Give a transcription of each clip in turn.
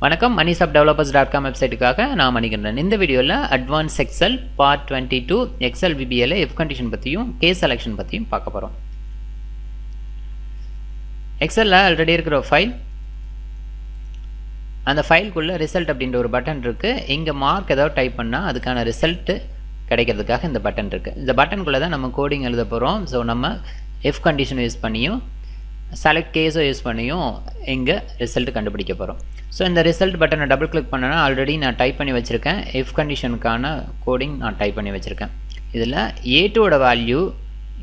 வணக்கம் மணிசாப் developers dot com வெப்சைட்டுக்காக நான் மணிகண்டன். இந்த வீடியோவில் advance Excel part twenty two Excel VBL if condition பற்றியும் கேஸ் செலெக்ஷன் பற்றியும் பார்க்க போகிறோம் எக்ஸலில் ஆல்ரெடி இருக்கிற ஃபைல் அந்த ஃபைலுக்குள்ளே ரிசல்ட் அப்படின்ற ஒரு பட்டன் இருக்குது இங்கே மார்க் ஏதாவது டைப் பண்ணால் அதுக்கான ரிசல்ட்டு கிடைக்கிறதுக்காக இந்த பட்டன் இருக்குது இந்த பட்டனுக்குள்ளே தான் நம்ம கோடிங் எழுத போகிறோம் ஸோ நம்ம எஃப் கண்டிஷன் யூஸ் பண்ணியும் செலக்ட் கேஸை யூஸ் பண்ணியும் இங்கே ரிசல்ட் கண்டுபிடிக்க போகிறோம் ஸோ இந்த ரிசல்ட் பட்டனை டபுள் கிளிக் பண்ணனா ஆல்ரெடி நான் டைப் பண்ணி வச்சுருக்கேன். எஃப் கண்டிஷனுக்கான கோடிங் நான் டைப் பண்ணி வச்சுருக்கேன். இதில் ஏ டூவோட வேல்யூ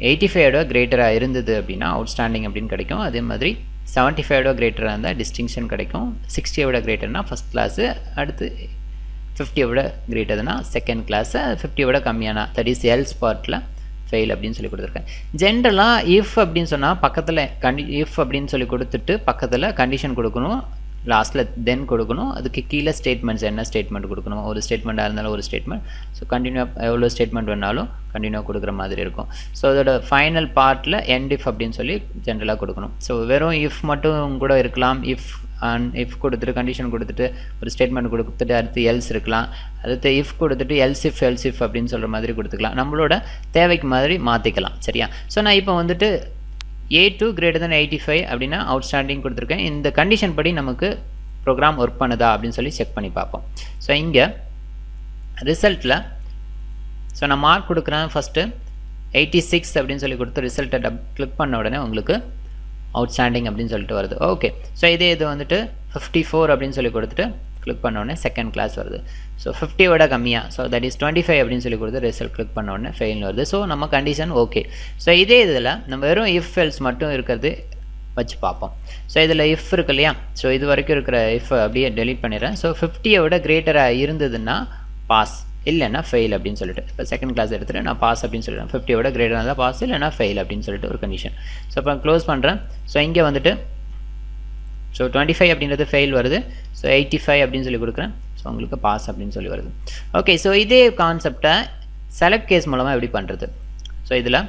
எயிட்டி ஃபைவோட கிரேட்டராக இருந்தது அப்படின்னா அவுட்ஸ்டாண்டிங் அப்படின்னு கிடைக்கும். அதே மாதிரி செவன்ட்டி ஃபைவோட கிரேட்டராக இருந்தால் டிஸ்டிங்ஷன் கிடைக்கும். சிக்ஸ்டியோட கிரேட்டர்னால் ஃபஸ்ட் கிளாஸு அடுத்து ஃபிஃப்டியோட கிரேட்டர்னா செகண்ட் கிளாஸு ஃபிஃப்டியோட கம்மியான தட் இஸ் எல் ஸ்பாட்டில் ஃபெயில் அப்படின்னு சொல்லி கொடுத்துருக்கேன். ஜென்ரலாக இஃப் அப்படின்னு சொன்னால் பக்கத்தில் கண்டி இஃப் அப்படின்னு சொல்லி கொடுத்துட்டு பக்கத்தில் கண்டிஷன் கொடுக்கணும். லாஸ்ட்டில் தென் கொடுக்கணும். அதுக்கு கீழே ஸ்டேட்மெண்ட்ஸ் என்ன ஸ்டேட்மெண்ட் கொடுக்கணும்? ஒரு ஸ்டேட்மெண்ட்டாக இருந்தாலும் ஒரு ஸ்டேட்மெண்ட் ஸோ கண்டினியூ எவ்வளோ ஸ்டேட்மெண்ட் வேணாலும் கண்டினியூ கொடுக்குற மாதிரி இருக்கும். ஸோ அதோட ஃபைனல் பார்ட்டில் எண்ட் இஃப் அப்படின்னு சொல்லி ஜென்ரலாக கொடுக்கணும். ஸோ வெறும் இஃப் மட்டும் கூட இருக்கலாம். இஃப் அண்ட் இஃப் கொடுத்துட்டு கண்டிஷன் கொடுத்துட்டு ஒரு ஸ்டேட்மெண்ட் கொடுத்துட்டு அடுத்து எல்ஸ் இருக்கலாம். அடுத்து இஃப் கொடுத்துட்டு எல்சிஃப் எல்சிஃப் அப்படின்னு சொல்கிற மாதிரி கொடுத்துக்கலாம். நம்மளோட தேவைக்கு மாதிரி மாற்றிக்கலாம் சரியா? ஸோ நான் இப்போ வந்துட்டு A two greater than eighty five அப்படின்னா அவுட்ஸ்டாண்டிங் கொடுத்துருக்கேன். இந்த கண்டிஷன் படி நமக்கு ப்ரோக்ராம் ஒர்க் பண்ணுதா அப்படின்னு சொல்லி செக் பண்ணி பார்ப்போம். ஸோ இங்கே ரிசல்ட்டில் ஸோ நான் மார்க் கொடுக்குறேன் ஃபஸ்ட்டு எயிட்டி சிக்ஸ் அப்படின்னு சொல்லி கொடுத்து ரிசல்ட்டை டப் கிளிக் பண்ண உடனே உங்களுக்கு அவுட்ஸ்டாண்டிங் அப்படின்னு சொல்லிட்டு வருது. ஓகே ஸோ இதே இது வந்துட்டு ஃபிஃப்டி ஃபோர் அப்படின்னு சொல்லி கொடுத்துட்டு கிளிக் பண்ண உடனே செகண்ட் கிளாஸ் வருது. ஸோ ஃபிஃப்டியோட கம்மியாக so that is twenty five அப்படின்னு சொல்லி கொடுத்து ரிசல்ட் கிளிக் பண்ண உடனே ஃபெயில்னு வருது. ஸோ நம்ம கண்டிஷன் ஓகே ஸோ இதே இதில் நம்ம வெறும் இஃப் எல்ஸ் மட்டும் இருக்கிறது வச்சு பார்ப்போம். ஸோ இதில் இஃப் இருக்கு இல்லையா? ஸோ இது வரைக்கும் இருக்கிற இஃப் அப்படியே டெலீட் பண்ணிடுறேன். ஸோ ஃபிஃப்டியை விட கிரேட்டராக இருந்ததுன்னா பாஸ் இல்லைன்னா ஃபெயில் அப்படின்னு சொல்லிட்டு. இப்போ செகண்ட் கிளாஸ் எடுத்துகிட்டு நான் பாஸ் அப்படின்னு சொல்லிட்டேன் ஃபிஃப்டியோட கிரேட்டராக இருந்தால் பாஸ் இல்லைனா ஃபெயில் அப்படின்னு சொல்லிட்டு ஒரு கண்டிஷன் ஸோ இப்போ க்ளோஸ் பண்ணுறேன் ஸோ இங்கே வந்துட்டு ஸோ டுவெண்ட்டி ஃபைவ் அப்படின்றது ஃபெயில் வருது. ஸோ எயிட்டி ஃபைவ் அப்படின்னு சொல்லி கொடுக்குறேன். ஸோ உங்களுக்கு பாஸ் அப்படின்னு சொல்லி வருது. ஓகே ஸோ இதே கான்செப்டை செலக்ட் கேஸ் மூலமாக எப்படி பண்ணுறது ஸோ இதில்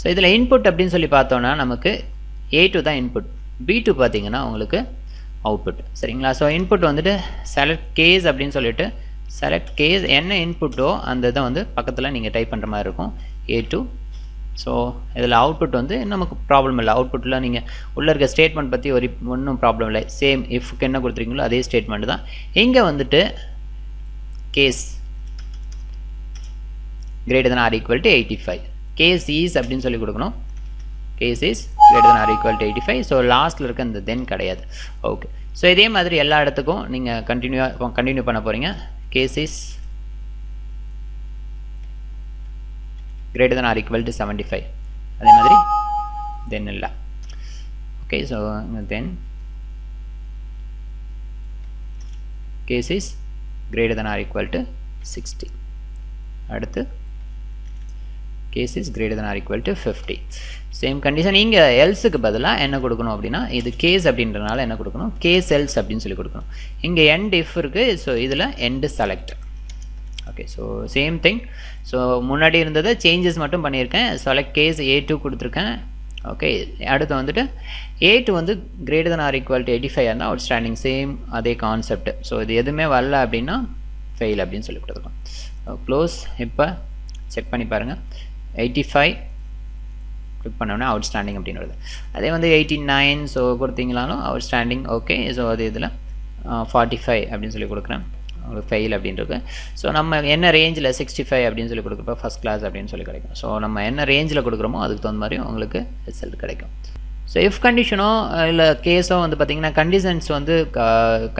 ஸோ இதில் இன்புட் அப்படின்னு சொல்லி பார்த்தோன்னா நமக்கு ஏ டூ தான் இன்புட் பி டூ பார்த்தீங்கன்னா உங்களுக்கு அவுட்புட் சரிங்களா? ஸோ இன்புட் வந்துட்டு செலக்ட் கேஸ் அப்படின்னு சொல்லிட்டு செலக்ட் கேஸ் என்ன இன்புட்டோ அந்த இதை வந்து பக்கத்தில் நீங்கள் டைப் பண்ணுற மாதிரி இருக்கும். ஏ டூ ஸோ இதில் அவுட்புட் வந்து நமக்கு ப்ராப்ளம் இல்லை. அவுட்புட்டில் நீங்கள் உள்ளே இருக்க ஸ்டேட்மெண்ட் பற்றி ஒரு ஒன்றும் ப்ராப்ளம் இல்லை. சேம் இஃப்க்கு என்ன கொடுத்துருக்கீங்களோ அதே ஸ்டேட்மெண்ட் தான். இங்கே வந்துட்டு case greater than or equal to eighty five case is அப்படின்னு சொல்லி கொடுக்கணும். Case is greater than or equal to eighty five so லாஸ்ட்டில் இருக்க இந்த தென் கிடையாது. ஓகே ஸோ இதே மாதிரி எல்லா இடத்துக்கும் நீங்கள் கண்டினியூவாக கண்டினியூ பண்ண போகிறீங்க case is greater than or equal to seventy five அதே மாதிரி தென் இல்லை. Okay so then case is greater than or equal to sixty அடுத்து case is greater than or equal to fifty same condition இங்கே எல்ஸுக்கு பதிலாக என்ன கொடுக்கணும் அப்படின்னா இது கேஸ் அப்படின்றனால என்ன கொடுக்கணும்? கேஸ் எல்ஸ் அப்படின்னு சொல்லி கொடுக்கணும். இங்கே எண்ட் இஃப் இருக்குது ஸோ இதில் end select okay so same thing so முன்னாடி இருந்ததை சேஞ்சஸ் மட்டும் பண்ணியிருக்கேன். செலக்ட் கேஸ் ஏ டூ கொடுத்துருக்கேன். ஓகே அடுத்து வந்துட்டு ஏ டூ வந்து greater than or equal to eighty five இருந்தால் அவுட் ஸ்டாண்டிங் சேம் அதே கான்செப்ட் ஸோ இது எதுவுமே வரல அப்படின்னா ஃபெயில் அப்படின்னு சொல்லி கொடுத்துருக்கோம். க்ளோஸ் இப்போ செக் பண்ணி பாருங்கள் எயிட்டி ஃபைவ் கிளிக் பண்ணோன்னே அவுட் ஸ்டாண்டிங் அப்படின்னு வருது. அதே வந்து எயிட்டி நைன் ஸோ கொடுத்தீங்களாலும் அவுட் ஸ்டாண்டிங் ஓகே ஸோ அது இதில் ஃபார்ட்டி ஃபைவ் அப்படின்னு சொல்லி கொடுக்குறேன். உங்களுக்கு ஃபெயில் அப்படின்றது ஸோ நம்ம என்ன ரேஞ்சில் சிக்ஸ்டி ஃபைவ் அப்படின்னு சொல்லி கொடுக்குறப்ப ஃபஸ்ட் கிளாஸ் அப்படின்னு சொல்லி கிடைக்கும். ஸோ நம்ம என்ன ரேஞ்சில் கொடுக்குறோமோ அதுக்கு தகுந்த மாதிரி உங்களுக்கு ரிசல்ட் கிடைக்கும். ஸோ இஃப் கண்டிஷனோ இல்லை கேஸோ வந்து பார்த்திங்கன்னா கண்டிஷன்ஸ் வந்து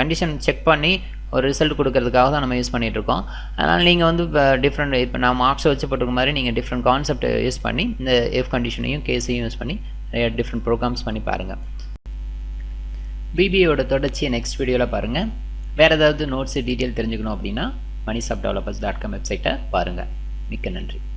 கண்டிஷன் செக் பண்ணி ஒரு ரிசல்ட் கொடுக்கறதுக்காக தான் நம்ம யூஸ் பண்ணிகிட்ருக்கோம் அதனால் நீங்கள் வந்து இப்போ டிஃப்ரெண்ட் இப்போ நான் மார்க்ஸை வச்சு போட்டிருக்க மாதிரி நீங்கள் டிஃப்ரெண்ட் கான்செப்ட் யூஸ் பண்ணி இந்த எஃப் கண்டிஷனையும் கேஸையும் யூஸ் பண்ணி நிறைய டிஃப்ரெண்ட் ப்ரோக்ராம்ஸ் பண்ணி பாருங்கள் பிபியோட தொடர்ச்சியை நெக்ஸ்ட் வீடியோவில் பாருங்கள் வேறு ஏதாவது நோட்ஸு டீட்டெயில் தெரிஞ்சுக்கணும் அப்படின்னா மணி சாப் டெவலப்பர்ஸ் டாட் காம் வெப்சைட்டை பாருங்கள் மிக்க நன்றி.